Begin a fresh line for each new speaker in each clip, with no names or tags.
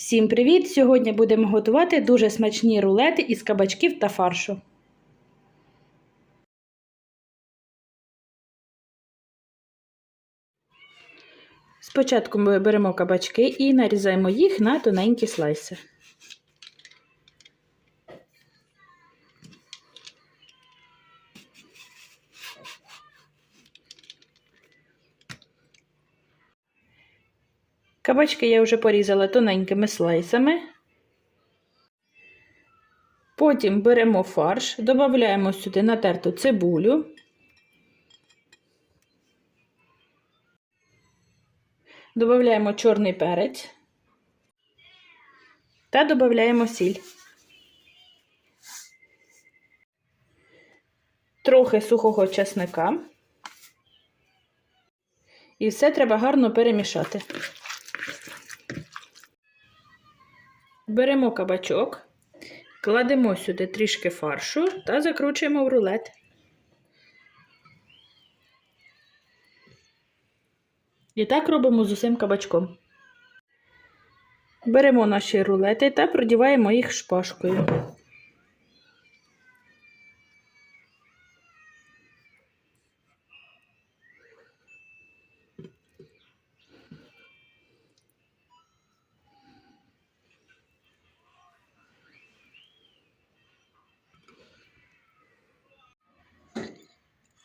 Всім привіт! Сьогодні будемо готувати дуже смачні рулети із кабачків та фаршу. Спочатку ми беремо кабачки і нарізаємо їх на тоненькі слайси. Кабачки я вже порізала тоненькими слайсами. Потім беремо фарш, додаємо сюди натерту цибулю. Додаємо чорний перець та додаємо сіль. Трохи сухого чесника. І все треба гарно перемішати. Беремо кабачок, кладемо сюди трішки фаршу та закручуємо в рулет. І так робимо з усім кабачком. Беремо наші рулети та продіваємо їх шпажкою.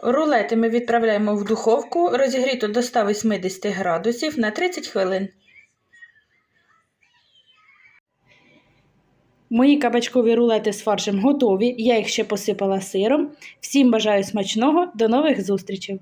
Рулети ми відправляємо в духовку розігріту до 180 градусів на 30 хвилин. Мої кабачкові рулети з фаршем готові. Я їх ще посипала сиром. Всім бажаю смачного, до нових зустрічей!